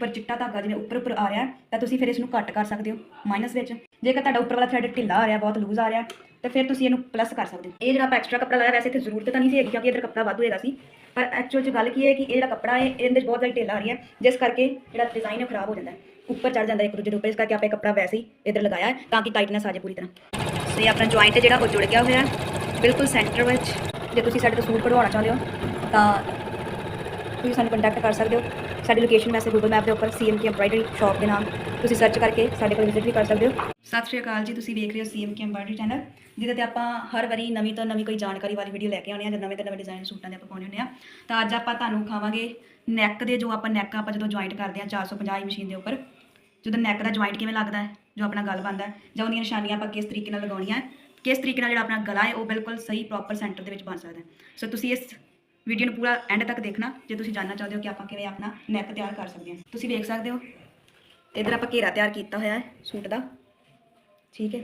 ਉੱਪਰ ਚਿੱਟਾ ਧਾਗਾ ਜਿਵੇਂ ਉੱਪਰ ਉੱਪਰ ਆ ਰਿਹਾ, ਤਾਂ ਤੁਸੀਂ ਫਿਰ ਇਸ ਨੂੰ ਘੱਟ ਕਰ ਸਕਦੇ ਹੋ ਮਾਈਨਸ ਵਿੱਚ। ਜੇਕਰ ਤੁਹਾਡਾ ਉੱਪਰ ਵਾਲਾ ਥ੍ਰੈਡ ਢਿੱਲਾ ਆ ਰਿਹਾ, ਬਹੁਤ ਲੂਜ਼ ਆ ਰਿਹਾ, ਤਾਂ ਫਿਰ ਤੁਸੀਂ ਇਹਨੂੰ ਪਲੱਸ ਕਰ ਸਕਦੇ ਹੋ। ਇਹ ਜਿਹੜਾ ਆਪਾਂ ਐਕਸਟਰਾ ਕੱਪੜਾ ਲਾਇਆ, ਵੈਸੇ ਇੱਥੇ ਜ਼ਰੂਰਤ ਤਾਂ ਨਹੀਂ ਸੀ ਹੈਗੀ, ਕਿਉਂਕਿ ਇਧਰ ਕੱਪੜਾ ਵਾਧੂ ਹੈਗਾ ਸੀ। ਪਰ ਐਕਚੁਅਲ 'ਚ ਗੱਲ ਕੀ ਹੈ ਕਿ ਇਹ ਜਿਹੜਾ ਕੱਪੜਾ ਹੈ, ਇਹਦੇ 'ਚ ਬਹੁਤ ਜ਼ਿਆਦਾ ਢਿੱਲਾ ਆ ਰਹੀ ਹੈ ਜਿਸ ਕਰਕੇ ਜਿਹੜਾ ਡਿਜ਼ਾਈਨ ਹੈ ਖਰਾਬ ਹੋ ਜਾਂਦਾ ਉੱਪਰ ਚੜ ਜਾਂਦਾ ਇੱਕ ਦੂਜੇ ਦੇ ਉੱਪਰ, ਇਸ ਕਰਕੇ ਆਪਾਂ ਇਹ ਕੱਪੜਾ ਵੈਸੇ ਹੀ ਇਧਰ ਲਗਾਇਆ ਹੈ, ਤਾਂ ਕਿ ਟਾਈਟਨੈਸ ਆ ਜਾਏ ਪੂਰੀ ਤਰ੍ਹਾਂ। ਤੇ ਆਪਣਾ ਜੁਆਇੰਟ ਜਿਹੜਾ ਉਹ ਜੁੜ ਗਿਆ ਹੋਇਆ ਬਿਲਕੁਲ ਸੈਂਟਰ ਵਿੱਚ। ਜੇ ਤੁਸੀਂ ਸਾਡੇ ਤੋਂ ਸੂਟ ਕਢਵਾਉਣਾ ਚਾਹੁੰਦੇ ਹੋ, ਤਾਂ ਤੁਸੀਂ ਸਾਨੂੰ ਕੰਟੈਕਟ ਕਰ ਸਕਦੇ ਹੋ। ਸਾਡੀ ਲੋਕੇਸ਼ਨ ਵੈਸੇ ਗੂਗਲ ਮੈਪ ਦੇ ਉੱਪਰ CMK ਐਮਬਰਾਇਡਰੀ ਸ਼ਾਪ ਦੇ ਨਾਮ ਤੁਸੀਂ ਸਰਚ ਕਰਕੇ ਸਾਡੇ ਕੋਲ ਵਿਜ਼ਿਟ ਵੀ ਕਰ ਸਕਦੇ ਹੋ। ਸਤਿ ਸ਼੍ਰੀ ਅਕਾਲ ਜੀ, ਤੁਸੀਂ ਵੇਖ ਰਹੇ ਹੋ CMK ਐਮਬਰਾਇਡਰੀ ਚੈਨਲ ਜਿਹਦੇ ਤੇ ਆਪਾਂ ਹਰ ਵਾਰੀ ਨਵੀਂ ਤੋਂ ਨਵੀਂ ਕੋਈ ਜਾਣਕਾਰੀ ਵਾਲੀ ਵੀਡੀਓ ਲੈ ਕੇ ਆਉਂਦੇ ਹਾਂ ਜਾਂ ਨਵੇਂ ਤੋਂ ਨਵੇਂ ਡਿਜ਼ਾਈਨ ਸੂਟਾਂ ਦੇ ਆਪਾਂ ਪਾਉਂਦੇ ਹੁੰਦੇ ਆ ਤਾਂ ਅੱਜ ਆਪਾਂ ਤੁਹਾਨੂੰ ਖਾਵਾਂਗੇ ਨੈਕ ਦੇ ਜੋ ਆਪਾਂ ਨੈਕ ਆਪਾਂ ਜਦੋਂ ਜੁਆਇੰਟ ਕਰਦੇ ਹਾਂ 450 ਮਸ਼ੀਨ ਦੇ ਉੱਪਰ, ਜਦੋਂ ਨੈਕ ਦਾ ਜੁਆਇੰਟ ਕਿਵੇਂ ਲੱਗਦਾ ਹੈ, ਜੋ ਆਪਣਾ ਗਲ ਬਣਦਾ ਜਾਂ ਉਹਦੀਆਂ ਨਿਸ਼ਾਨੀਆਂ ਆਪਾਂ ਕਿਸ ਤਰੀਕੇ ਨਾਲ ਲਗਾਉਣੀਆਂ ਕਿਸ ਤਰੀਕੇ ਨਾਲ ਜਿਹੜਾ ਆਪਣਾ ਗਲਾ ਹੈ, ਉਹ ਬਿਲਕੁਲ ਸਹੀ ਪ੍ਰੋਪਰ ਸੈਂਟਰ ਦੇ ਵਿੱਚ ਬਣ ਸਕਦਾ ਸੋ ਤੁਸੀਂ ਇਸ ਵੀਡੀਓ ਨੂੰ ਪੂਰਾ ਐਂਡ ਤੱਕ ਦੇਖਣਾ, ਜੇ ਤੁਸੀਂ ਜਾਣਨਾ ਚਾਹੁੰਦੇ ਹੋ ਕਿ ਆਪਾਂ ਕਿਵੇਂ ਆਪਣਾ ਨੈਕ ਤਿਆਰ ਕਰ ਸਕਦੇ ਹਾਂ। ਤੁਸੀਂ ਵੇਖ ਸਕਦੇ ਹੋ, ਇਧਰ ਆਪਾਂ ਘੇਰਾ ਤਿਆਰ ਕੀਤਾ ਹੋਇਆ ਹੈ, ਸੂਟ ਦਾ। ਠੀਕ ਹੈ?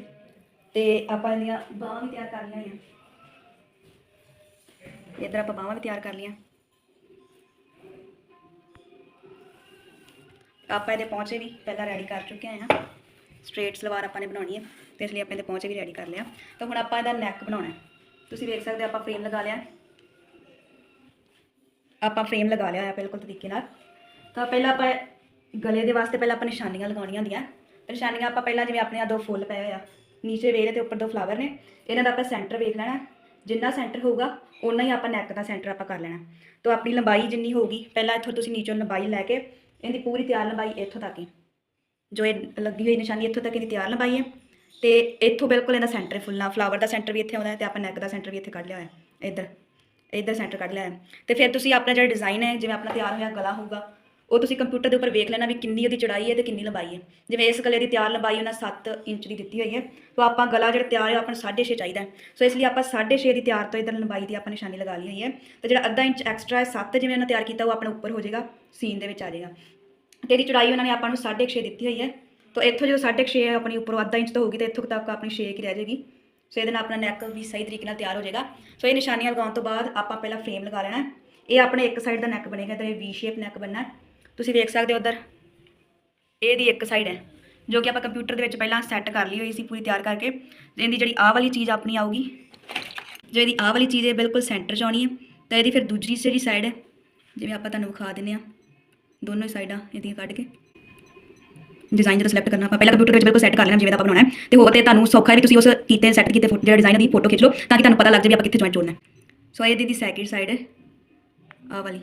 ਤੇ ਆਪਾਂ ਇਹਦੀਆਂ ਬਾਹਾਂ ਵੀ ਤਿਆਰ ਕਰ ਲਈਆਂ ਹੈ ਇਧਰ ਆਪਾਂ ਬਾਹਾਂ ਵੀ ਤਿਆਰ ਕਰ ਲਈਆਂ। ਆਪਾਂ ਇਹਦੇ ਪਹੁੰਚੇ ਵੀ ਪਹਿਲਾਂ ਰੈਡੀ ਕਰ ਚੁੱਕੇ ਹਾਂ। ਸਟ੍ਰੇਟ ਸਲਵਾਰ ਆਪਾਂ ਨੇ ਬਣਾਉਣੀ ਹੈ, ਤੇ ਇਸ ਲਈ ਆਪਾਂ ਇਹਦੇ ਪਹੁੰਚੇ ਵੀ ਰੈਡੀ ਕਰ ਲਿਆ ਤਾਂ ਹੁਣ ਆਪਾਂ ਇਹਦਾ ਨੈਕ ਬਣਾਉਣਾ ਤੁਸੀਂ ਵੇਖ ਸਕਦੇ ਹੋ ਆਪਾਂ ਫਰੇਮ ਲਗਾ ਲਿਆ। ਆਪਾਂ ਫਰੇਮ ਲਗਾ ਲਿਆ ਹੋਇਆ ਬਿਲਕੁਲ ਤਰੀਕੇ ਨਾਲ। ਤਾਂ ਪਹਿਲਾਂ ਆਪਾਂ ਗਲੇ ਦੇ ਵਾਸਤੇ ਪਹਿਲਾਂ ਆਪਾਂ ਨਿਸ਼ਾਨੀਆਂ ਲਗਾਉਣੀਆਂ ਹੁੰਦੀਆਂ। ਤੇ ਨਿਸ਼ਾਨੀਆਂ ਆਪਾਂ ਪਹਿਲਾਂ ਜਿਵੇਂ ਆਪਣੇ ਆ ਦੋ ਫੁੱਲ ਪਏ ਹੋਏ ਆ, ਨੀਚੇ ਵੇਲ ਤੇ ਉੱਪਰ ਦੋ ਫਲਾਵਰ ਨੇ। ਇਹਨਾਂ ਦਾ ਆਪਾਂ ਸੈਂਟਰ ਵੇਖ ਲੈਣਾ। ਜਿੰਨਾ ਸੈਂਟਰ ਹੋਊਗਾ ਉਨਾ ਹੀ ਆਪਾਂ ਨੈਕ ਦਾ ਸੈਂਟਰ ਆਪਾਂ ਕਰ ਲੈਣਾ। ਤਾਂ ਆਪਣੀ ਲੰਬਾਈ ਜਿੰਨੀ ਹੋਊਗੀ, ਪਹਿਲਾਂ ਇੱਥੋਂ ਤੁਸੀਂ ਨੀਚੋਂ ਲੰਬਾਈ ਲੈ ਕੇ, ਇਹਦੀ ਪੂਰੀ ਤਿਆਰ ਲੰਬਾਈ ਇੱਥੋਂ ਤੱਕ ਹੀ। ਜੋ ਇਹ ਲੱਗੀ ਹੋਈ ਨਿਸ਼ਾਨੀ ਇੱਥੋਂ ਤੱਕ ਇਹਦੀ ਤਿਆਰ ਲੰਬਾਈ ਹੈ। ਤੇ ਇੱਥੋਂ ਬਿਲਕੁਲ ਇਹਦਾ ਸੈਂਟਰ ਫੁੱਲਣਾ ਫਲਾਵਰ ਦਾ ਸੈਂਟਰ ਵੀ ਇੱਥੇ ਆਉਂਦਾ ਹੈ ਤੇ ਆਪਾਂ ਨੈਕ ਦਾ ਸੈਂਟਰ ਵੀ ਇੱਥੇ ਕੱਢ ਲਿਆ ਹੋਇਆ ਇੱਧਰ। ਇੱਧਰ ਸੈਂਟਰ ਕੱਢ ਲਿਆ ਹੈ। ਤੇ ਫਿਰ ਤੁਸੀਂ ਆਪਣਾ ਜਿਹੜਾ ਡਿਜ਼ਾਈਨ ਹੈ, ਜਿਵੇਂ ਆਪਣਾ ਤਿਆਰ ਹੋਇਆ ਗਲਾ ਹੋਊਗਾ, ਉਹ ਤੁਸੀਂ ਕੰਪਿਊਟਰ ਦੇ ਉੱਪਰ ਵੇਖ ਲੈਣਾ ਵੀ ਕਿੰਨੀ ਉਹਦੀ ਚੜਾਈ ਹੈ ਤੇ ਕਿੰਨੀ ਲੰਬਾਈ ਹੈ। ਜਿਵੇਂ ਇਸ ਗਲੇ ਦੀ ਤਿਆਰ ਲੰਬਾਈ ਉਹਨਾਂ 7 ਇੰਚ ਦੀ ਦਿੱਤੀ ਹੋਈ ਹੈ। ਤਾਂ ਆਪਾਂ ਗਲਾ ਜਿਹੜਾ ਤਿਆਰ ਹੈ, ਉਹ ਆਪਾਂ ਨੂੰ 6.5 ਚਾਹੀਦਾ ਸੋ ਇਸ ਲਈ ਆਪਾਂ 6.5 ਦੀ ਤਿਆਰ ਤੋਂ ਇਧਰ ਲੰਬਾਈ ਦੀ ਆਪਾਂ ਨਿਸ਼ਾਨੀ ਲਗਾ ਲਈ ਹੋਈ ਹੈ। ਤੇ ਜਿਹੜਾ ਅੱਧਾ ਇੰਚ ਐਕਸਟਰਾ ਹੈ 7 ਜਿਵੇਂ ਉਹਨਾਂ ਤਿਆਰ ਕੀਤਾ, ਉਹ ਆਪਣੇ ਉੱਪਰ ਹੋ ਜਾਏਗਾ, ਸੀਨ ਦੇ ਵਿੱਚ ਆ ਜਾਏਗਾ। ਤੇ ਇਹਦੀ ਚੜਾਈ ਉਹਨਾਂ ਨੇ ਆਪਾਂ ਨੂੰ 6.5 ਦਿੱਤੀ ਹੋਈ ਹੈ। ਤਾਂ ਇੱਥੋਂ ਜਦੋਂ 6.5 ਆਪਣੀ ਉੱਪਰੋਂ ਅੱਧਾ ਇੰਚ ਤੋਂ ਹੋਊਗੀ, ਤੇ ਇੱਥੋਂ ਤੱਕ ਆਪਣੀ 6 ਹੀ ਰਹਿ ਜਾਏਗੀ। ਸੋ ਇਹਦੇ ਨਾਲ ਆਪਣਾ ਨੈਕ ਵੀ ਸਹੀ ਤਰੀਕੇ ਨਾਲ ਤਿਆਰ ਹੋ ਜਾਏਗਾ। ਸੋ ਇਹ ਨਿਸ਼ਾਨੀਆਂ ਲਗਾਉਣ ਤੋਂ ਬਾਅਦ ਆਪਾਂ ਪਹਿਲਾਂ ਫਰੇਮ ਲਗਾ ਲੈਣਾ ਇਹ ਆਪਣੇ ਇੱਕ ਸਾਈਡ ਦਾ ਨੈਕ ਬਣੇਗਾ ਤੇ ਇਹ ਵੀ ਸ਼ੇਪ ਨੈਕ ਬਣਨਾ ਤੁਸੀਂ ਵੇਖ ਸਕਦੇ ਹੋ ਉਧਰ, ਇਹਦੀ ਇੱਕ ਸਾਈਡ ਹੈ, ਜੋ ਕਿ ਆਪਾਂ ਕੰਪਿਊਟਰ ਦੇ ਵਿੱਚ ਪਹਿਲਾਂ ਸੈੱਟ ਕਰ ਲਈ ਹੋਈ ਸੀ, ਪੂਰੀ ਤਿਆਰ ਕਰਕੇ। ਇਹਦੀ ਜਿਹੜੀ ਆਹ ਵਾਲੀ ਚੀਜ਼ ਆਪਣੀ ਆਊਗੀ, ਜੋ ਇਹਦੀ ਆਹ ਵਾਲੀ ਚੀਜ਼ ਹੈ ਬਿਲਕੁਲ ਸੈਂਟਰ 'ਚ ਆਉਣੀ ਹੈ। ਤਾਂ ਇਹਦੀ ਫਿਰ ਦੂਜੀ ਜਿਹੜੀ ਸਾਈਡ ਹੈ, ਜਿਵੇਂ ਆਪਾਂ ਤੁਹਾਨੂੰ ਵਿਖਾ ਦਿੰਦੇ ਆ ਦੋਨੋਂ ਸਾਈਡਾਂ ਇਹਦੀਆਂ ਕੱਢ ਕੇ। ਡਿਜ਼ਾਈਨ ਜਿਹੜਾ ਸਿਲੈਕਟ ਕਰਨਾ ਆਪਾਂ ਪਹਿਲਾਂ ਕੰਪਿਊਟਰ ਵਿੱਚ ਬਿਲਕੁਲ ਸੈੱਟ ਕਰ ਲੈਣਾ ਜਿਵੇਂ ਦਾ ਆਪਾਂ ਬਣਾਉਣਾ ਹੈ। ਤੇ ਹੋਰ ਤੇ ਤੁਹਾਨੂੰ ਸੌਖਾ ਹੈ ਵੀ ਤੁਸੀਂ ਉਸ ਕੀਤੇ ਸੈੱਟ ਕੀਤੇ ਫੋਟੋ ਜਿਹੜਾ ਡਿਜ਼ਾਈਨ ਦੀ ਫੋਟੋ ਖਿੱਚ ਲਓ ਤਾਂ ਕਿ ਤੁਹਾਨੂੰ ਪਤਾ ਲੱਗ ਜਾਵੇ ਆਪਾਂ ਕਿੱਥੇ ਜੁਆਇੰਟ ਜੋੜਨਾ ਹੈ। ਸੋ ਇਹਦੀ ਦੀ ਸੈਕਿੰਡ ਸਾਈਡ ਹੈ ਆਹ ਵਾਲੀ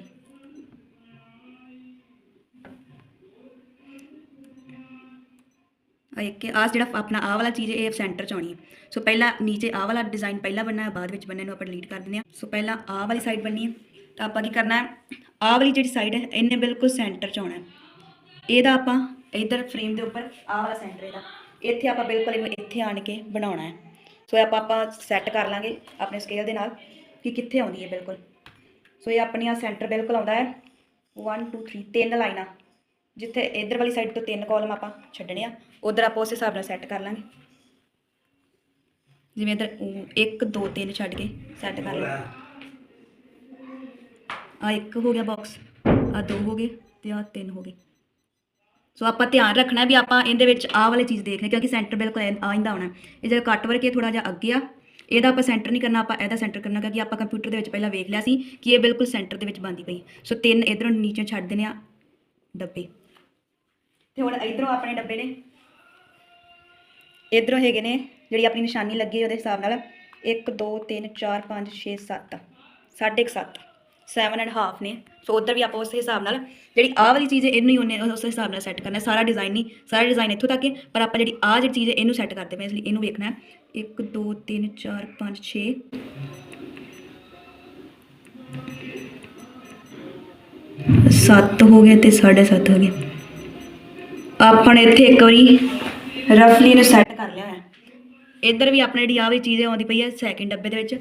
ਇੱਕ ਆਹ ਜਿਹੜਾ ਆਪਣਾ ਆਹ ਵਾਲਾ ਚੀਜ਼ ਹੈ, ਇਹ ਸੈਂਟਰ ਚ ਆਉਣੀ ਹੈ। ਸੋ ਪਹਿਲਾਂ ਨੀਚੇ ਆਹ ਵਾਲਾ ਡਿਜ਼ਾਈਨ ਪਹਿਲਾਂ ਬਣਨਾ ਹੈ ਬਾਅਦ ਵਿੱਚ ਬਣਨੇ ਨੂੰ ਆਪਾਂ ਡਿਲੀਟ ਕਰ ਦਿੰਦੇ ਹਾਂ। ਸੋ ਪਹਿਲਾਂ ਆਹ ਵਾਲੀ ਸਾਈਡ ਬਣਨੀ ਹੈ। ਤਾਂ ਆਪਾਂ ਕੀ ਕਰਨਾ ਹੈ? ਆਹ ਵਾਲੀ ਜਿਹੜੀ ਸਾਈਡ ਹੈ ਇਹਨੇ ਬਿਲਕੁਲ ਸੈਂਟਰ ਚ ਆਉਣਾ ਹੈ। ਇਹਦਾ ਆਪਾਂ ਇਧਰ ਫਰੇਮ ਦੇ ਉੱਪਰ ਆਹ ਵਾਲਾ ਸੈਂਟਰ ਇਹਦਾ। ਇੱਥੇ ਆਪਾਂ ਬਿਲਕੁਲ ਇਹਨੂੰ ਇੱਥੇ ਆਣ ਕੇ ਬਣਾਉਣਾ ਹੈ। ਸੋ ਇਹ ਆਪਾਂ ਆਪਾਂ ਸੈੱਟ ਕਰ ਲਾਂਗੇ ਆਪਣੇ ਸਕੇਲ ਦੇ ਨਾਲ ਕਿ ਕਿੱਥੇ ਆਉਂਦੀ ਹੈ ਬਿਲਕੁਲ। ਸੋ ਇਹ ਆਪਣੀਆਂ ਸੈਂਟਰ ਬਿਲਕੁਲ ਆਉਂਦਾ ਹੈ। 1 2 3 ਤਿੰਨ ਲਾਈਨਾਂ। ਜਿੱਥੇ ਇਧਰ ਵਾਲੀ ਸਾਈਡ ਤੋਂ ਤਿੰਨ ਕਾਲਮ ਆਪਾਂ ਛੱਡਣੇ ਆ। ਉਧਰ ਆਪਾਂ ਉਸ ਹਿਸਾਬ ਨਾਲ ਸੈੱਟ ਕਰ ਲਾਂਗੇ। ਜਿਵੇਂ ਇਧਰ 1 2 3 ਛੱਡ ਕੇ ਸੈੱਟ ਕਰ ਲਾਂਗੇ। ਆ ਇੱਕ ਹੋ ਗਿਆ ਬਾਕਸ ਆ ਦੋ ਹੋ ਗਏ ਤੇ ਆ ਤਿੰਨ ਹੋ ਗਏ। ਸੋ ਆਪਾਂ ਧਿਆਨ ਰੱਖਣਾ ਵੀ ਆਪਾਂ ਇਹਦੇ ਵਿੱਚ ਆਹ ਵਾਲੀ ਚੀਜ਼ ਦੇਖਣੀ, ਕਿਉਂਕਿ ਸੈਂਟਰ ਬਿਲਕੁਲ ਆਇੰਦਾ ਹੋਣਾ। ਇਹ ਜਿਹੜਾ ਕੱਟ ਵਰਕ ਇਹ ਥੋੜਾ ਜਿਹਾ ਅੱਗੇ ਆ, ਇਹਦਾ ਆਪਾਂ ਸੈਂਟਰ ਨਹੀਂ ਕਰਨਾ, ਆਪਾਂ ਇਹਦਾ ਸੈਂਟਰ ਕਰਨਾ, ਕਿਉਂਕਿ ਆਪਾਂ ਕੰਪਿਊਟਰ ਦੇ ਵਿੱਚ ਪਹਿਲਾਂ ਵੇਖ ਲਿਆ ਸੀ ਕਿ ਇਹ ਬਿਲਕੁਲ ਸੈਂਟਰ ਦੇ ਵਿੱਚ ਬੰਦੀ ਪਈ। ਸੋ ਤਿੰਨ ਇਧਰੋਂ ਨੀਚੇ ਛੱਡ ਦੇਣੇ ਆ ਡੱਬੇ। ਤੇ ਹੁਣ ਇਧਰੋਂ ਆਪਣੇ ਡੱਬੇ ਨੇ। ਇਧਰੋਂ ਹੈਗੇ ਨੇ ਜਿਹੜੀ ਆਪਣੀ ਨਿਸ਼ਾਨੀ ਲੱਗੀ ਉਹਦੇ ਹਿਸਾਬ ਨਾਲ। 1 2 3 4 5 6 7 ਸਾਢੇ 7 7 ਐਂਡ ਹਾਫ ਨੇ। ਸੋ ਉਧਰ ਵੀ ਆਪਾਂ ਉਸ ਹਿਸਾਬ ਨਾਲ ਜਿਹੜੀ ਆਹ ਵਾਲੀ ਚੀਜ਼ ਹੈ ਇਹਨੂੰ ਹੀ ਉਹਨੇ ਉਸ ਹਿਸਾਬ ਨਾਲ ਸੈੱਟ ਕਰਨਾ ਸਾਰਾ ਡਿਜ਼ਾਈਨ ਨਹੀਂ ਸਾਰਾ ਡਿਜ਼ਾਈਨ ਇੱਥੋਂ ਤੱਕ ਹੈ ਪਰ ਆਪਾਂ ਜਿਹੜੀ ਆਹ ਜਿਹੜੀ ਚੀਜ਼ ਹੈ ਇਹਨੂੰ ਸੈੱਟ ਕਰਦੇ ਪਏ ਹਾਂ, ਇਸ ਲਈ ਇਹਨੂੰ ਵੇਖਣਾ ਹੈ। 1 2 3 4 5 6 7 ਹੋ ਗਏ ਤੇ 7.5 ਹੋ ਗਏ। ਆਪਾਂ ਨੇ ਇੱਥੇ ਇੱਕ ਵਾਰੀ ਰਫਲੀ ਇਹਨੂੰ ਸੈੱਟ ਕਰ ਲਿਆ ਹੈ। ਇੱਧਰ ਵੀ ਆਪਣੇ ਜਿਹੜੀ ਆਹ ਵੀ ਚੀਜ਼ ਆਉਂਦੀ ਪਈ ਹੈ ਸੈਕਿੰਡ ਡੱਬੇ ਦੇ ਵਿੱਚ।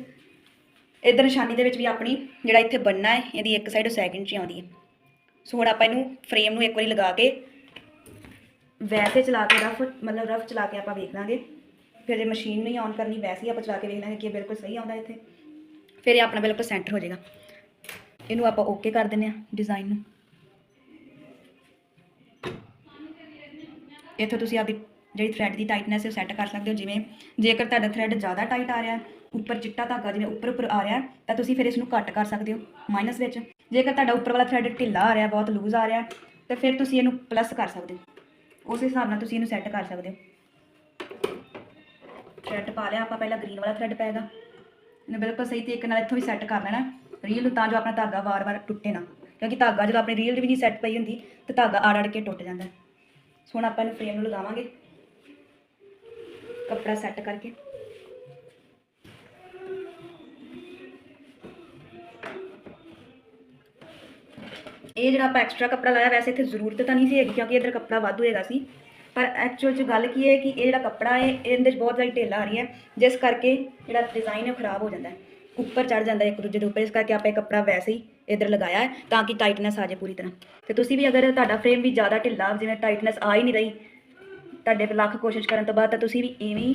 ਇੱਧਰ ਨਿਸ਼ਾਨੀ ਦੇ ਵਿੱਚ ਵੀ ਆਪਣੀ ਜਿਹੜਾ ਇੱਥੇ ਬੰਨਾ ਹੈ, ਇਹਦੀ ਇੱਕ ਸਾਈਡ ਸੈਕਿੰਡ 'ਚ ਹੀ ਆਉਂਦੀ ਹੈ। ਸੋ ਹੁਣ ਆਪਾਂ ਇਹਨੂੰ ਫਰੇਮ ਨੂੰ ਇੱਕ ਵਾਰੀ ਲਗਾ ਕੇ ਵੈਸੇ ਚਲਾ ਕੇ ਰਫ ਮਤਲਬ ਰਫ ਚਲਾ ਕੇ ਆਪਾਂ ਵੇਖ ਲਾਂਗੇ। ਫਿਰ ਇਹ ਮਸ਼ੀਨ ਨਹੀਂ ਆਨ ਕਰਨੀ, ਵੈਸੇ ਹੀ ਆਪਾਂ ਚਲਾ ਕੇ ਵੇਖ ਲਾਂਗੇ ਕਿ ਇਹ ਬਿਲਕੁਲ ਸਹੀ ਆਉਂਦਾ ਇੱਥੇ। ਫਿਰ ਇਹ ਆਪਣਾ ਬਿਲਕੁਲ ਸੈਂਟਰ ਹੋ ਜਾਏਗਾ। ਇਹਨੂੰ ਆਪਾਂ ਓਕੇ ਕਰ ਦਿੰਦੇ ਆ ਡਿਜ਼ਾਈਨ ਨੂੰ। ਇੱਥੋਂ ਤੁਸੀਂ ਆਪਦੀ ਜਿਹੜੀ ਥ੍ਰੈਡ ਦੀ ਟਾਈਟਨੈਸ ਹੈ ਸੈੱਟ ਕਰ ਸਕਦੇ ਹੋ। ਜਿਵੇਂ ਜੇਕਰ ਤੁਹਾਡਾ ਥ੍ਰੈਡ ਜ਼ਿਆਦਾ ਟਾਈਟ ਆ ਰਿਹਾ ਉੱਪਰ ਚਿੱਟਾ ਧਾਗਾ ਜਿਵੇਂ ਉੱਪਰ ਉੱਪਰ ਆ ਰਿਹਾ, ਤਾਂ ਤੁਸੀਂ ਫਿਰ ਇਸ ਨੂੰ ਕੱਟ ਕਰ ਸਕਦੇ ਹੋ ਮਾਈਨਸ ਵਿੱਚ। ਜੇਕਰ ਤੁਹਾਡਾ ਉੱਪਰ ਵਾਲਾ ਥ੍ਰੈਡ ਢਿੱਲਾ ਆ ਰਿਹਾ, ਬਹੁਤ ਲੂਜ਼ ਆ ਰਿਹਾ, ਤਾਂ ਫਿਰ ਤੁਸੀਂ ਇਹਨੂੰ ਪਲੱਸ ਕਰ ਸਕਦੇ ਹੋ। ਉਸ ਹਿਸਾਬ ਨਾਲ ਤੁਸੀਂ ਇਹਨੂੰ ਸੈੱਟ ਕਰ ਸਕਦੇ ਹੋ। ਥ੍ਰੈਡ ਪਾ ਲਿਆ, ਆਪਾਂ ਪਹਿਲਾਂ ਗ੍ਰੀਨ ਵਾਲਾ ਥ੍ਰੈਡ ਪਾਏਗਾ ਇਹਨੂੰ ਬਿਲਕੁਲ ਸਹੀ ਤਰੀਕੇ ਨਾਲ ਇੱਥੋਂ ਵੀ ਸੈੱਟ ਕਰ ਲੈਣਾ। ਰੀਲ ਨੂੰ ਤਾਂ ਜੋ ਆਪਣਾ ਧਾਗਾ ਵਾਰ-ਵਾਰ ਟੁੱਟੇ ਨਾ, ਕਿਉਂਕਿ ਧਾਗਾ ਜਦੋਂ ਆਪਣੀ ਰੀਲ ਵੀ ਨਹੀਂ ਸੈੱਟ ਪਈ ਹੁੰਦੀ, ਤਾਂ ਧਾਗਾ ਆੜ ਆੜ ਕੇ ਟੁੱਟ ਜਾਂਦਾ। ਹੁਣ ਆਪਾਂ ਇਹਨੂੰ ਫਰੇਮ ਨੂੰ ਲਗਾਵਾਂਗੇ। ਕੱਪੜਾ ਸੈੱਟ ਕਰਕੇ। ਇਹ ਜਿਹੜਾ ਆਪਾਂ ਐਕਸਟਰਾ ਕੱਪੜਾ ਲਾਇਆ, ਵੈਸੇ ਇੱਥੇ ਜ਼ਰੂਰਤ ਤਾਂ ਨਹੀਂ ਸੀ ਹੈਗੀ ਕਿਉਂਕਿ ਇਧਰ ਕੱਪੜਾ ਵਾਧੂ ਹੈਗਾ ਸੀ। ਪਰ ਐਕਚੁਅਲ 'ਚ ਗੱਲ ਕੀ ਹੈ ਕਿ ਇਹ ਜਿਹੜਾ ਕੱਪੜਾ ਹੈ, ਇਹਦੇ 'ਚ ਬਹੁਤ ਜ਼ਿਆਦਾ ਢਿੱਲ ਆ ਰਹੀ ਹੈ ਜਿਸ ਕਰਕੇ ਜਿਹੜਾ ਡਿਜ਼ਾਈਨ ਹੈ ਉਹ ਖਰਾਬ ਹੋ ਜਾਂਦਾ ਹੈ। ਉੱਪਰ ਚੜ ਜਾਂਦਾ ਇੱਕ ਦੂਜੇ ਦੇ ਉੱਪਰ, ਇਸ ਕਰਕੇ ਆਪਾਂ ਇਹ ਕੱਪੜਾ ਵੈਸੇ ਹੀ ਇਧਰ ਲਗਾਇਆ ਹੈ ਤਾਂ ਕਿ ਟਾਈਟਨੈਸ ਆ ਜਾਏ ਪੂਰੀ ਤਰ੍ਹਾਂ। ਤੇ ਤੁਸੀਂ ਵੀ ਅਗਰ ਤੁਹਾਡਾ ਫਰੇਮ ਵੀ ਜ਼ਿਆਦਾ ਢਿੱਲਾ, ਜਿਵੇਂ ਟਾਈਟਨੈਸ ਆ ਹੀ ਨਹੀਂ ਰਹੀ, ਤੁਹਾਡੇ ਕੋਲ ਲੱਖ ਕੋਸ਼ਿਸ਼ ਕਰਨ ਤੋਂ ਬਾਅਦ ਤਾਂ ਤੁਸੀਂ ਵੀ ਇਵੇਂ ਹੀ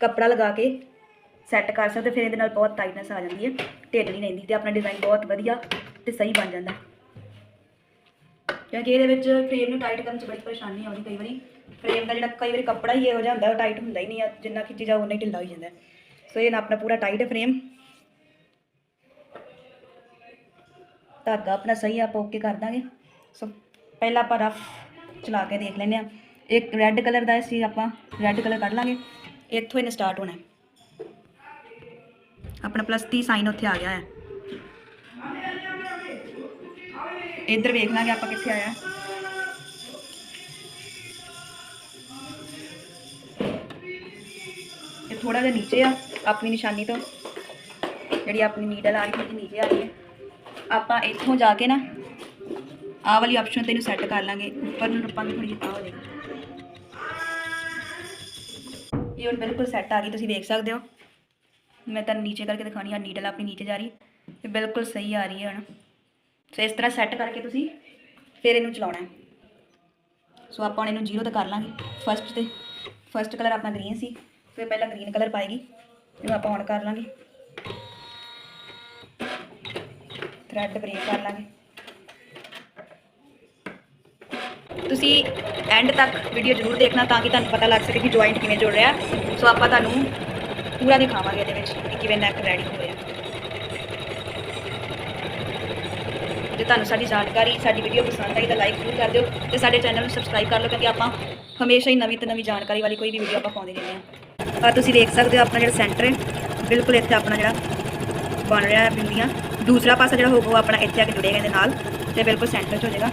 ਕੱਪੜਾ ਲਗਾ ਕੇ ਸੈੱਟ ਕਰ ਸਕਦੇ ਫਿਰ ਇਹਦੇ ਨਾਲ ਬਹੁਤ ਟਾਈਟਨੈਸ ਆ ਜਾਂਦੀ ਹੈ, ਢਿੱਲ ਨਹੀਂ ਰਹਿੰਦੀ ਤੇ ਆਪਣਾ ਡਿਜ਼ਾਈਨ ਬਹੁਤ ਵਧੀਆ ਤੇ ਸਹੀ ਬਣ ਜਾਂਦਾ ਹੈ। ਕਿਉਂਕਿ ਇਹਦੇ ਵਿੱਚ ਫਰੇਮ ਨੂੰ ਟਾਈਟ ਕਰਨ 'ਚ ਬੜੀ ਪਰੇਸ਼ਾਨੀ ਆਉਂਦੀ ਕਈ ਵਾਰੀ ਫਰੇਮ ਦਾ ਜਿਹੜਾ ਕਈ ਵਾਰੀ ਕੱਪੜਾ ਹੀ ਇਹੋ ਜਿਹਾ ਹੁੰਦਾ ਉਹ ਟਾਈਟ ਹੁੰਦਾ ਹੀ ਨਹੀਂ ਆ ਜਿੰਨਾ ਖਿੱਚੀ ਜਾਓ ਉਨਾ ਹੀ ਢਿੱਲਾ ਹੋ ਜਾਂਦਾ ਹੈ। ਸੋ ਇਹ ਨਾ ਆਪਣਾ ਪੂਰਾ ਟਾਈਟ ਹੈ ਫਰੇਮ ਧਾਗਾ ਆਪਣਾ ਸਹੀ ਆਪਾਂ ਓਕੇ ਕਰ ਦਾਂਗੇ ਸੋ ਪਹਿਲਾਂ ਆਪਾਂ ਰਫ ਚਲਾ ਕੇ ਦੇਖ ਲੈਂਦੇ ਆ ਇੱਕ ਰੈੱਡ ਕਲਰ ਦਾ ਸੀ ਆਪਾਂ ਰੈੱਡ ਕਲਰ ਕੱਢ ਲਾਂਗੇ ਇੱਥੋਂ ਇਹਨੇ ਸਟਾਰਟ ਹੋਣਾ ਹੈ। ਆਪਣਾ ਪਲੱਸ 30 ਸਾਈਨ ਉੱਥੇ ਆ ਗਿਆ ਹੈ ਇੱਧਰ ਵੇਖ ਲਾਂਗੇ ਆਪਾਂ ਕਿੱਥੇ ਆਇਆ। ਇਹ ਥੋੜਾ ਜਿਹਾ ਨੀਚੇ ਆ, ਆਪਣੀ ਨਿਸ਼ਾਨੀ ਤੋਂ। ਜਿਹੜੀ ਆਪਣੀ ਨੀਡਲ ਆ ਰਹੀ ਹੈ ਨੀਚੇ ਆ ਰਹੀ ਹੈ। ਆਪਾਂ ਇੱਥੋਂ ਜਾ ਕੇ ਨਾ, ਆਹ ਵਾਲੀ ਆਪਸ਼ਨ ਤੇ ਇਹਨੂੰ ਸੈੱਟ ਕਰ ਲਾਂਗੇ। ਉੱਪਰ ਨੂੰ ਨੱਪਾਂਗੇ ਥੋੜੀ ਜਿਹੀ ਤਾਂ ਹੋ ਜਾਏਗਾ ਇਹ ਹੁਣ ਬਿਲਕੁਲ ਸੈੱਟ ਆ ਗਈ, ਤੁਸੀਂ ਦੇਖ ਸਕਦੇ ਹੋ। ਮੈਂ ਤੁਹਾਨੂੰ ਨੀਚੇ ਕਰਕੇ ਦਿਖਾਣੀ ਆ ਨੀਡਲ ਆਪਣੀ ਨੀਚੇ ਜਾ ਰਹੀ ਤੇ ਬਿਲਕੁਲ ਸਹੀ ਆ ਰਹੀ ਹੈ ਹੁਣ। ਸੋ ਇਸ ਤਰ੍ਹਾਂ ਸੈੱਟ ਕਰਕੇ ਤੁਸੀਂ ਫਿਰ ਇਹਨੂੰ ਚਲਾਉਣਾ ਹੈ। ਸੋ ਆਪਾਂ ਹੁਣ ਇਹਨੂੰ ਜ਼ੀਰੋ ਤੇ ਕਰ ਲਾਂਗੇ। ਫਸਟ ਤੇ ਫਸਟ ਕਲਰ ਆਪਣਾ ਗ੍ਰੀਨ ਸੀ। ਫਿਰ ਪਹਿਲਾਂ ਗ੍ਰੀਨ ਕਲਰ ਪਾਏਗੀ ਇਹਨੂੰ ਆਪਾਂ ਔਨ ਕਰ ਲਾਂਗੇ। ਥਰੈਡ ਬ੍ਰੇਕ ਕਰ ਲਾਂਗੇ। ਤੁਸੀਂ ਐਂਡ ਤੱਕ ਵੀਡੀਓ ਜ਼ਰੂਰ ਦੇਖਣਾ ਤਾਂ ਕਿ ਤੁਹਾਨੂੰ ਪਤਾ ਲੱਗ ਸਕੇ ਕਿ ਜੁਆਇੰਟ ਕਿਵੇਂ ਜੁੜ ਰਿਹਾ। ਸੋ ਆਪਾਂ ਤੁਹਾਨੂੰ ਪੂਰਾ ਦਿਖਾਵਾਂਗੇ ਇਹਦੇ ਵਿੱਚ ਕਿ ਕਿਵੇਂ ਨੈਕ ਰੈਡੀ ਹੋ ਰਿਹਾ ਜੇ ਤੁਹਾਨੂੰ ਸਾਡੀ ਜਾਣਕਾਰੀ, ਸਾਡੀ ਵੀਡੀਓ ਪਸੰਦ ਆਈ ਤਾਂ ਲਾਈਕ ਜ਼ਰੂਰ ਕਰ ਦਿਓ ਤੇ ਸਾਡੇ ਚੈਨਲ ਨੂੰ ਸਬਸਕ੍ਰਾਈਬ ਕਰ ਲਓ ਕਿਉਂਕਿ ਆਪਾਂ ਹਮੇਸ਼ਾ ਹੀ ਨਵੀਂ ਤੋਂ ਨਵੀਂ ਜਾਣਕਾਰੀ ਵਾਲੀ ਕੋਈ ਵੀ ਵੀਡੀਓ ਆਪਾਂ ਪਾਉਂਦੇ ਰਹਿੰਦੇ ਹਾਂ। ਆ ਤੁਸੀਂ ਦੇਖ ਸਕਦੇ ਹੋ ਆਪਣਾ ਜਿਹੜਾ ਸੈਂਟਰ ਹੈ, ਬਿਲਕੁਲ ਇੱਥੇ ਆਪਣਾ ਜਿਹੜਾ ਬਣ ਰਿਹਾ ਹੈ ਬਿੰਦੀਆਂ ਦੂਸਰਾ ਪਾਸਾ ਜਿਹੜਾ ਹੋਊਗਾ ਆਪਣਾ ਇੱਥੇ ਆ ਕੇ ਜੁੜੇਗਾ ਇਹਦੇ ਨਾਲ ਤੇ ਬਿਲਕੁਲ ਸੈਂਟਰ 'ਚ ਹੋ ਜਾਏਗਾ।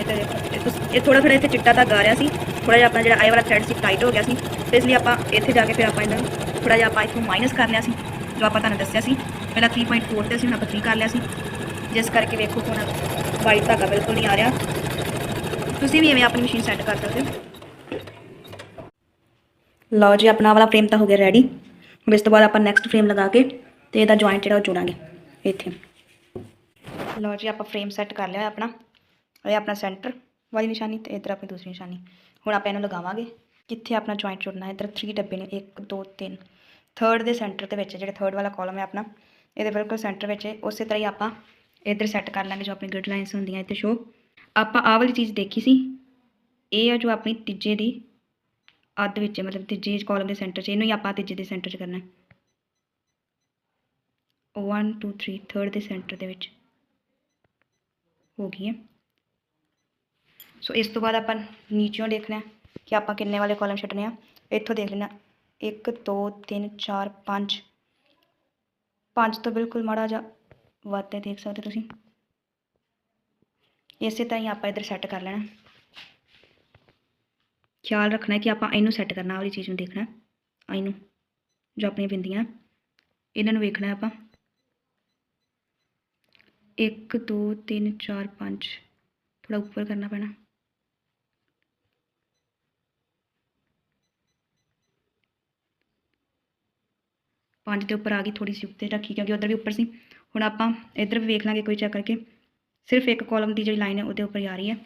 ਇਹ ਤੇ ਦੇਖੋ, ਇਹ ਤੁਸ- ਇਹ ਥੋੜਾ ਥੋੜਾ ਇੱਥੇ ਚਿੱਟਾ ਧਾਗਾ ਆ ਰਿਹਾ ਸੀ ਥੋੜਾ ਜਿਹਾ ਆਪਣਾ ਜਿਹੜਾ ਆਈ ਵਾਲਾ ਥ੍ਰੈਡ ਸੀ ਟਾਈਟ ਹੋ ਗਿਆ ਸੀ, ਤੇ ਇਸ ਲਈ ਆਪਾਂ ਇੱਥੇ ਜਾ ਕੇ ਫਿਰ ਆਪਾਂ ਇਹਨਾਂ ਨੂੰ ਥੋੜਾ ਜਿਹਾ ਆਪਾਂ ਇੱਥੋਂ ਮਾਈਨਸ ਕਰ ਲਿਆ ਸੀ, ਜੋ ਆਪਾਂ ਤੁਹਾਨੂੰ ਦੱਸਿਆ ਸੀ। ਪਹਿਲਾਂ 3.4 ਤੇ ਸੀ ਹੁਣ ਆਪਾਂ 3 ਕਰ ਲਿਆ ਸੀ। ਜਿਸ ਕਰਕੇ ਵੇਖੋ ਹੁਣ ਵਾਈਟ ਧਾਗਾ ਬਿਲਕੁਲ ਨਹੀਂ ਆ ਰਿਹਾ। ਤੁਸੀਂ ਵੀ ਐਵੇਂ ਆਪਣੀ ਮਸ਼ੀਨ ਸੈੱਟ ਕਰ ਸਕਦੇ ਹੋ। ਲਓ ਜੀ, ਆਪਣਾ ਵਾਲਾ ਫਰੇਮ ਤਾਂ ਹੋ ਗਿਆ ਰੈਡੀ ਹੁਣ ਇਸ ਤੋਂ ਬਾਅਦ ਆਪਾਂ ਨੈਕਸਟ ਫਰੇਮ ਲਗਾ ਕੇ ਤੇ ਇਹਦਾ ਜੁਆਇੰਟ ਜਿਹੜਾ ਉਹ ਜੋੜਾਂਗੇ ਇੱਥੇ। ਲਓ ਜੀ, ਆਪਾਂ ਫਰੇਮ ਸੈੱਟ ਕਰ ਲਿਆ ਆਪਣਾ। ਇਹ ਆਪਣਾ ਸੈਂਟਰ ਵਾਲੀ ਨਿਸ਼ਾਨੀ ਤੇ ਇਧਰ ਆਪਣੀ ਦੂਸਰੀ ਨਿਸ਼ਾਨੀ। ਹੁਣ ਆਪਾਂ ਇਹਨੂੰ ਲਗਾਵਾਂਗੇ। ਕਿੱਥੇ ਆਪਣਾ ਜੁਆਇੰਟ ਜੁੜਨਾ ਹੈ, ਇਧਰ 3 ਡੱਬੇ ਨੇ 1 2 3 ਥਰਡ ਦੇ ਸੈਂਟਰ ਦੇ ਵਿੱਚ, ਜਿਹੜੇ ਥਰਡ ਵਾਲਾ ਕਾਲਮ ਹੈ ਆਪਣਾ, ਇਹਦੇ ਬਿਲਕੁਲ ਸੈਂਟਰ ਵਿੱਚ ਉਸੇ ਤਰ੍ਹਾਂ ਹੀ ਆਪਾਂ ਇੱਧਰ ਸੈੱਟ ਕਰ ਲਾਂਗੇ ਜੋ ਆਪਣੀ ਗ੍ਰਿਡ ਲਾਈਨਸ ਹੁੰਦੀਆਂ ਇੱਥੇ ਸ਼ੋ ਆਪਾਂ ਆਹ ਵਾਲੀ ਚੀਜ਼ ਦੇਖੀ ਸੀ। ਇਹ ਆ ਜੋ ਆਪਣੀ ਤੀਜੇ ਦੀ ਅੱਧ ਵਿੱਚ, ਮਤਲਬ ਤੀਜੇ ਕਾਲਮ ਦੇ ਸੈਂਟਰ 'ਚ, ਇਹਨੂੰ ਹੀ ਆਪਾਂ ਤੀਜੇ ਦੇ ਸੈਂਟਰ 'ਚ ਕਰਨਾ ਹੈ। 1 2 3 ਥਰਡ ਦੇ ਸੈਂਟਰ ਦੇ ਵਿੱਚ ਹੋ ਗਈ ਹੈ। ਸੋ ਇਸ ਤੋਂ ਬਾਅਦ ਆਪਾਂ ਨੀਚਿਓਂ ਦੇਖਣਾ ਹੈ ਕਿ ਆਪਾਂ ਕਿੰਨੇ ਵਾਲੇ ਕਾਲਮ ਛੱਡਨੇ ਆ। ਇੱਥੋਂ ਦੇਖ ਲੈਣਾ 1 2 3 4 5 5 ਤੋਂ ਬਿਲਕੁਲ ਮਾੜਾ ਜਿਹਾ ਵੱਧ ਹੈ ਦੇਖ ਸਕਦੇ ਤੁਸੀਂ। ਇਸੇ ਤਰ੍ਹਾਂ ਹੀ ਆਪਾਂ ਇੱਧਰ ਸੈੱਟ ਕਰ ਲੈਣਾ। ਖਿਆਲ ਰੱਖਣਾ ਹੈ ਕਿ ਆਪਾਂ ਇਹਨੂੰ ਸੈੱਟ ਕਰਨਾ ਵਾਲੀ ਚੀਜ਼ ਨੂੰ ਦੇਖਣਾ ਹੈ। ਇਹਨੂੰ, ਜੋ ਆਪਣੀਆਂ ਬਿੰਦੀਆਂ। ਇਹਨਾਂ ਨੂੰ ਵੇਖਣਾ ਹੈ ਆਪਾਂ। 1 2 3 4 5 ਥੋੜਾ ਉੱਪਰ ਕਰਨਾ ਪੈਣਾ। ਪੰਜ ਦੇ ਉੱਪਰ ਆ ਗਈ ਥੋੜੀ ਸੀ ਉੱਤੇ ਰੱਖੀ, ਕਿਉਂਕਿ ਉਧਰ ਵੀ ਉੱਪਰ ਸੀ। ਹੁਣ ਆਪਾਂ ਇੱਧਰ ਵੀ ਵੇਖ ਲਾਂਗੇ ਕੋਈ ਚੈੱਕ ਕਰਕੇ। ਸਿਰਫ ਇੱਕ ਕਾਲਮ ਦੀ ਜਿਹੜੀ ਲਾਈਨ ਹੈ ਉਹਦੇ ਉੱਪਰ ਆ ਰਹੀ ਹੈ।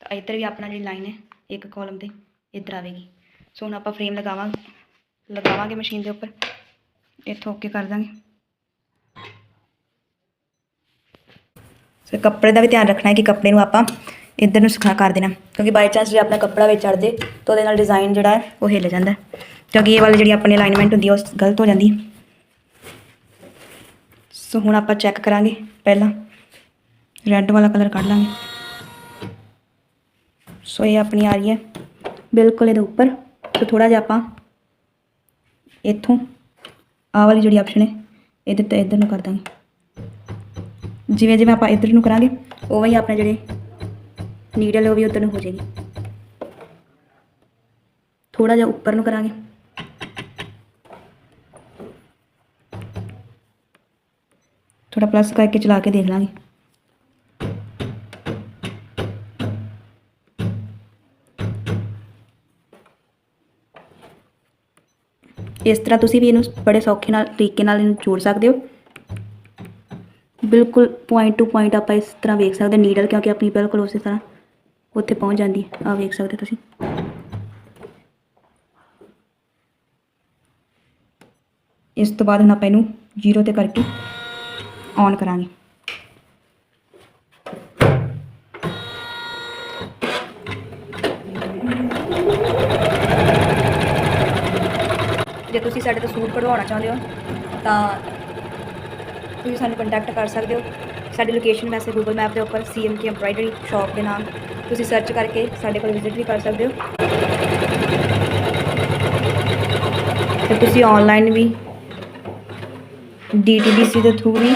ਤਾਂ ਇੱਧਰ ਵੀ ਆਪਣਾ ਜਿਹੜੀ ਲਾਈਨ ਹੈ, ਇੱਕ ਕਾਲਮ ਤੇ ਇੱਧਰ ਆਵੇਗੀ। ਸੋ ਹੁਣ ਆਪਾਂ ਫਰੇਮ ਲਗਾਵਾਂਗੇ ਲਗਾਵਾਂਗੇ ਮਸ਼ੀਨ ਦੇ ਉੱਪਰ। ਇੱਥੋਂ ਓਕੇ ਕਰ ਦਾਂਗੇ। ਸੋ ਕੱਪੜੇ ਦਾ ਵੀ ਧਿਆਨ ਰੱਖਣਾ ਹੈ ਕਿ ਕੱਪੜੇ ਨੂੰ ਆਪਾਂ ਇੱਧਰ ਨੂੰ ਸਿਖਾ ਕਰ ਦੇਣਾ। ਕਿਉਂਕਿ ਬਾਈ ਚਾਂਸ ਜੇ ਆਪਣਾ ਕੱਪੜਾ ਵਿੱਚ ਚੜ ਜੇ ਤਾਂ ਉਹਦੇ ਨਾਲ ਡਿਜ਼ਾਈਨ ਜਿਹੜਾ ਹੈ, ਉਹ ਹਿੱਲ ਜਾਂਦਾ ਹੈ। ਕਿਉਂਕਿ ਇਹ ਵਾਲੀ ਜਿਹੜੀ ਆਪਣੀ ਅਲਾਈਨਮੈਂਟ ਹੁੰਦੀ ਹੈ, ਉਹ ਗਲਤ ਹੋ ਜਾਂਦੀ ਹੈ। ਸੋ ਹੁਣ ਆਪਾਂ ਚੈੱਕ ਕਰਾਂਗੇ ਪਹਿਲਾਂ। ਰੈੱਡ ਵਾਲਾ ਕਲਰ ਕੱਢ ਲਾਂਗੇ। ਸੋ ਇਹ ਆਪਣੀ ਆ ਰਹੀ ਹੈ। ਬਿਲਕੁਲ ਇਹਦੇ ਉੱਪਰ। ਸੋ ਥੋੜਾ ਜਿਹਾ ਆਪਾਂ ਇੱਥੋਂ ਆਹ ਵਾਲੀ ਜਿਹੜੀ ਆਪਸ਼ਨ ਹੈ, ਇਹਦੇ ਤੇ ਇੱਧਰ ਨੂੰ ਕਰ ਦਾਂਗੇ। ਜਿਵੇਂ ਜਿਵੇਂ ਆਪਾਂ ਇੱਧਰ ਨੂੰ ਕਰਾਂਗੇ, ਉਵੇਂ ਹੀ ਆਪਣੇ ਜਿਹੜੇ ਨੀਡਲ ਉਹ ਵੀ ਉੱਧਰ ਨੂੰ ਹੋ ਜਾਏਗੀ। ਥੋੜਾ ਜਿਹਾ ਉੱਪਰ ਨੂੰ ਕਰਾਂਗੇ। ਥੋੜਾ ਪਲੱਸ ਕਰਕੇ ਚਲਾ ਕੇ ਦੇਖ ਲਾਂਗੇ। ਇਸ ਤਰ੍ਹਾਂ ਤੁਸੀਂ ਵੀ ਇਹਨੂੰ ਬੜੇ ਸੌਖੇ ਨਾਲ, ਤਰੀਕੇ ਨਾਲ ਇਹਨੂੰ ਜੋੜ ਸਕਦੇ ਹੋ। ਬਿਲਕੁਲ ਪੁਆਇੰਟ ਟੂ ਪੁਆਇੰਟ ਆਪਾਂ ਇਸ ਤਰ੍ਹਾਂ ਵੇਖ ਸਕਦੇ ਨੀਡਲ ਕਿਉਂਕਿ ਆਪਣੀ ਬਿਲਕੁਲ ਉਸੇ ਤਰ੍ਹਾਂ ਉੱਥੇ ਪਹੁੰਚ ਜਾਂਦੀ ਹੈ। ਆ ਵੇਖ ਸਕਦੇ ਤੁਸੀਂ। ਇਸ ਤੋਂ ਬਾਅਦ ਹੁਣ ਆਪਾਂ ਇਹਨੂੰ ਜ਼ੀਰੋ ਤੇ ਕਰਕੇ ਔਨ ਕਰਾਂਗੇ। ਜੇ ਤੁਸੀਂ ਸਾਡੇ ਤੋਂ ਸੂਟ ਕਢਵਾਉਣਾ ਚਾਹੁੰਦੇ ਹੋ, ਤਾਂ ਤੁਸੀਂ ਸਾਨੂੰ ਕੰਟੈਕਟ ਕਰ ਸਕਦੇ ਹੋ। ਸਾਡੀ ਲੋਕੇਸ਼ਨ ਵੈਸੇ ਗੂਗਲ ਮੈਪ ਦੇ ਉੱਪਰ ਸੀਐਮਕੇ ਐਮਬਰਾਇਡਰੀ ਸ਼ਾਪ ਦੇ ਨਾਮ। ਤੁਸੀਂ ਸਰਚ ਕਰਕੇ ਸਾਡੇ ਕੋਲ ਵਿਜ਼ਿਟ ਵੀ ਕਰ ਸਕਦੇ ਹੋ। ਤੇ ਤੁਸੀਂ ਆਨਲਾਈਨ ਵੀ ਡੀਟੀਡੀਸੀ ਦੇ ਥਰੂ ਵੀ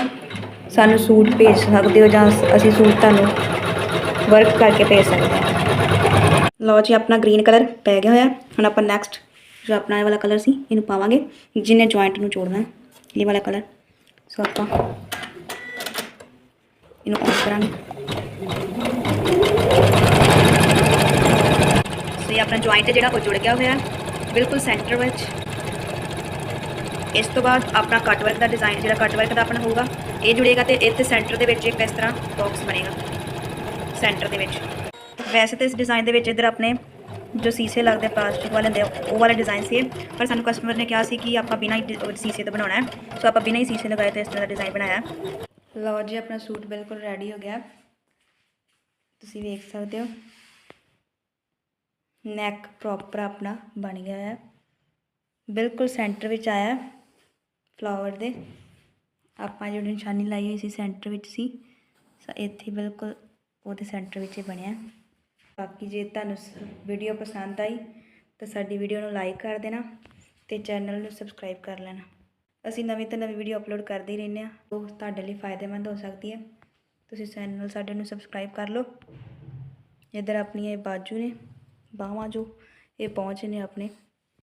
ਸਾਨੂੰ ਸੂਟ ਭੇਜ ਸਕਦੇ ਹੋ ਜਾਂ ਅਸੀਂ ਸੂਟ ਤੁਹਾਨੂੰ ਵਰਕ ਕਰਕੇ ਭੇਜ ਸਕਦੇ ਹਾਂ। ਲਓ ਜੀ, ਆਪਣਾ ਗ੍ਰੀਨ ਕਲਰ ਪੈ ਗਿਆ ਹੋਇਆ। ਹੁਣ ਆਪਾਂ ਨੈਕਸਟ ਜੋ ਆਪਣਾ ਇਹ ਵਾਲਾ ਕਲਰ ਸੀ, ਇਹਨੂੰ ਪਾਵਾਂਗੇ। ਜਿਹਨੇ ਜੁਆਇੰਟ ਨੂੰ ਜੋੜਨਾ ਇਹ ਵਾਲਾ ਕਲਰ ਸੋ ਆਪਾਂ ਇਹਨੂੰ ਔਨ ਕਰਾਂਗੇ। ਸੋ ਇਹ ਆਪਣਾ ਜੁਆਇੰਟ ਜਿਹੜਾ ਉਹ ਜੁੜ ਗਿਆ ਹੋਇਆ, ਬਿਲਕੁਲ ਸੈਂਟਰ ਵਿੱਚ। ਇਸ ਤੋਂ ਬਾਅਦ ਆਪਣਾ ਕੱਟ ਵਰਕ ਦਾ ਡਿਜ਼ਾਈਨ ਜਿਹੜਾ ਕੱਟ ਵਰਕ ਦਾ ਆਪਣਾ ਹੋਊਗਾ, ਇਹ ਜੁੜੇਗਾ ਤੇ ਇੱਥੇ ਸੈਂਟਰ ਦੇ ਵਿੱਚ ਇੱਕ ਇਸ ਤਰ੍ਹਾਂ ਬਾਕਸ ਬਣੇਗਾ। ਸੈਂਟਰ ਦੇ ਵਿੱਚ। ਵੈਸੇ ਤਾਂ ਇਸ ਡਿਜ਼ਾਈਨ ਦੇ ਵਿੱਚ ਇੱਧਰ ਆਪਣੇ ਜੋ ਸੀਸੇ ਲੱਗਦੇ ਪਲਾਸਟਿਕ ਵਾਲੇ ਹੁੰਦੇ ਉਹ ਵਾਲਾ ਡਿਜ਼ਾਈਨ ਸੀ ਪਰ ਸਾਨੂੰ ਕਸਟਮਰ ਨੇ ਕਿਹਾ ਸੀ ਕਿ ਆਪਾਂ ਬਿਨਾਂ ਹੀ ਸੀਸੇ ਤੋਂ ਬਣਾਉਣਾ ਹੈ। ਸੋ ਆਪਾਂ ਬਿਨਾਂ ਹੀ ਸੀਸੇ ਲਗਾਏ ਤੇ ਇਸ ਤਰ੍ਹਾਂ ਦਾ ਡਿਜ਼ਾਈਨ ਬਣਾਇਆ ਲਓ ਜੀ, ਆਪਣਾ ਸੂਟ ਬਿਲਕੁਲ ਰੈਡੀ ਹੋ ਗਿਆ ਤੁਸੀਂ ਵੇਖ ਸਕਦੇ ਹੋ। ਨੈਕ ਪ੍ਰੋਪਰ ਆਪਣਾ ਬਣ ਗਿਆ ਹੈ। ਬਿਲਕੁਲ ਸੈਂਟਰ ਵਿੱਚ ਆਇਆ ਫਲਾਵਰ ਦੇ। ਆਪਾਂ ਜਿਹੜੀ ਨਿਸ਼ਾਨੀ ਲਾਈ ਹੋਈ ਸੀ ਸੈਂਟਰ ਵਿੱਚ ਸੀ। ਸੋ ਇੱਥੇ ਬਿਲਕੁਲ ਉਹਦੇ ਸੈਂਟਰ ਵਿੱਚ ਹੀ ਬਣਿਆ। ਬਾਕੀ ਜੇ ਤੁਹਾਨੂੰ ਵੀਡੀਓ ਪਸੰਦ ਆਈ, ਤਾਂ ਸਾਡੀ ਵੀਡੀਓ ਨੂੰ ਲਾਈਕ ਕਰ ਦੇਣਾ ਤੇ ਚੈਨਲ ਨੂੰ ਸਬਸਕ੍ਰਾਈਬ ਕਰ ਲੈਣਾ। ਅਸੀਂ ਨਵੀਂ ਤੋਂ ਨਵੀਂ ਵੀਡੀਓ ਅਪਲੋਡ ਕਰਦੇ ਹੀ ਰਹਿੰਦੇ ਹਾਂ। ਉਹ ਤੁਹਾਡੇ ਲਈ ਫਾਇਦੇਮੰਦ ਹੋ ਸਕਦੀ ਹੈ। ਤੁਸੀਂ ਚੈਨਲ ਸਾਡੇ ਨੂੰ ਸਬਸਕ੍ਰਾਈਬ ਕਰ ਲਓ। ਇੱਧਰ ਆਪਣੀਆਂ ਇਹ ਬਾਜੂ ਨੇ, ਬਾਹਾਂ ਜੋ ਇਹ ਪਹੁੰਚ ਨੇ ਆਪਣੇ।